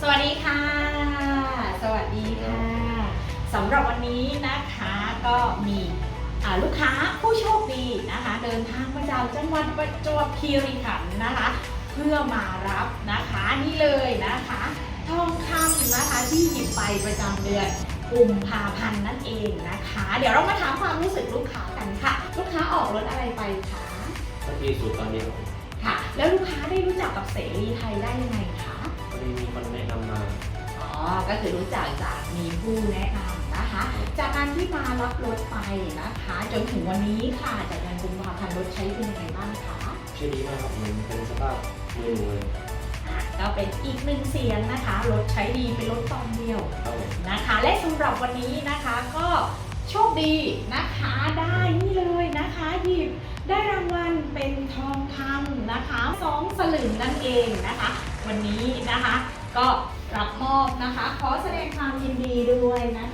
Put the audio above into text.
สวัสดีค่ะ สวัสดีค่ะสำหรับวันนี้นะคะก็มีอ่าลูกค้าผู้โชคดีนะคะ เดินทางมาจากจังหวัดประจวบคีรีขันธ์นะคะ เพื่อมารับนะคะนี่เลยนะคะทองคำนะคะที่หยิบไปประจำเดือนกุมภาพันธ์นั่นเองนะคะ เดี๋ยวเรามาถามความรู้สึกลูกค้ากันค่ะ ลูกค้าออกรถอะไรไปคะก็ที่สุดตอนนี้ครับผมค่ะ แล้วลูกค้าได้รู้จักกับเสรีไทยได้ยังไงคะ ก็คือรู้จักจากมีผู้แนะนำนะคะ จากการที่มารับรถไปนะคะ จนถึงวันนี้ค่ะ จากการกุมภาพันธ์รถใช้เป็นยังไงบ้างคะใช่ดีมากครับเหมือนเป็นสภาพมือหนูเลยอะก็เป็นอีกหนึ่งเสียงนะคะ รถใช้ดีเป็นรถตอนเดียวครับผมนะคะ และสำหรับวันนี้นะคะก็โชคดีนะคะได้นี่เลยนะคะหยิบได้รางวัลเป็นทองคำนะคะสองสลึงนั่นเองนะคะ วันนี้นะคะ ก็ รั